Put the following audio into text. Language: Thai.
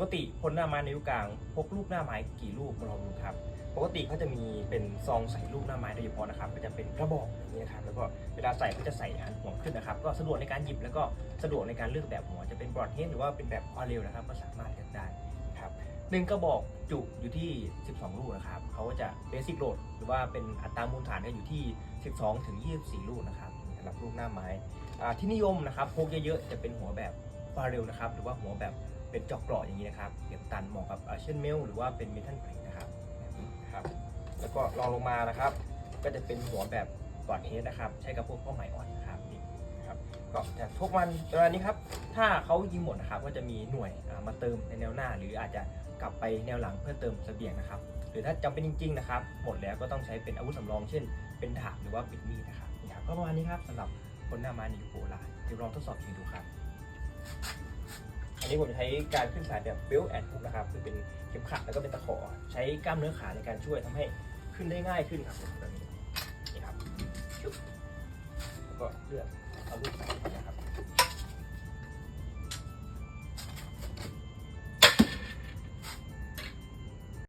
กติพลหน้าไม้ในยุคกลางพกลูกหน้าไม้กี่ลูกมาลองดูครับ ปกติเขาจะมีเป็นซองใส่ลูกหน้าไม้โดยเฉพาะนะครับ ก็จะเป็นกระบอกอย่างนี้นะครับ แล้วก็เวลาใส่ก็จะใส่หันหัวขึ้นนะครับ ก็สะดวกในการหยิบแล้วก็สะดวกในการเลือกแบบหัวจะเป็นบรอดเฮดหรือว่าเป็นแบบควาเรลนะครับ ก็สามารถเลือกได้ครับหนึ่งกระบอกจุอยู่ที่ 12 ลูกนะครับเขาก็จะเบสิ c โหลดหรือว่าเป็นอัตรามูลฐานก็อยู่ที่ 12 ถึง 24 ลูกนะครับสำหรับลูกหน้าไม้ที่นิยมนะครับพกเยอะๆจะเป็นหัวแบบ ควาเรลนะครับหรือว่าหัวแบบเป็นจอกเกราะอย่างนี้นะครับเก็บตันเหมาะกับเช่นเมลหรือว่าเป็นเมทัลไกนะครับแบบนี้นะครับ แล้วก็รองลงมานะครับ ก็จะเป็นหัวแบบบอดเฮดนะครับ ใช้กับพวกเป้าหมายอ่อนนะครับนี่นะครับก็จะทุกวันประมาณนี้ครับ ถ้าเขายิงหมดนะครับก็จะมีหน่วยมาเติมในแนวหน้า หรืออาจจะกลับไปแนวหลังเพื่อเติมเสบียงนะครับ หรือถ้าจำเป็นจริง ๆนะครับ หมดแล้วก็ต้องใช้เป็นอาวุธสำรอง เช่น เป็นดาบหรือว่าปิดมีดนะครับนี่ครับก็ประมาณนี้ครับสำหรับคนหน้าม้ในยุคโบราเดี๋ยวลองทดสอบยิงดูครับ อันนี้ผมใช้การขึ้นสายแบบเบลแอนด์ฮุกนะครับคือเป็นเข็มขัดแล้วก็เป็นตะขอ ใช้กล้ามเนื้อขาในการช่วยทำให้ขึ้นได้ง่ายขึ้นครับแบบนี้นี่ครับชึบแล้วก็เลือกเอาลูกใส่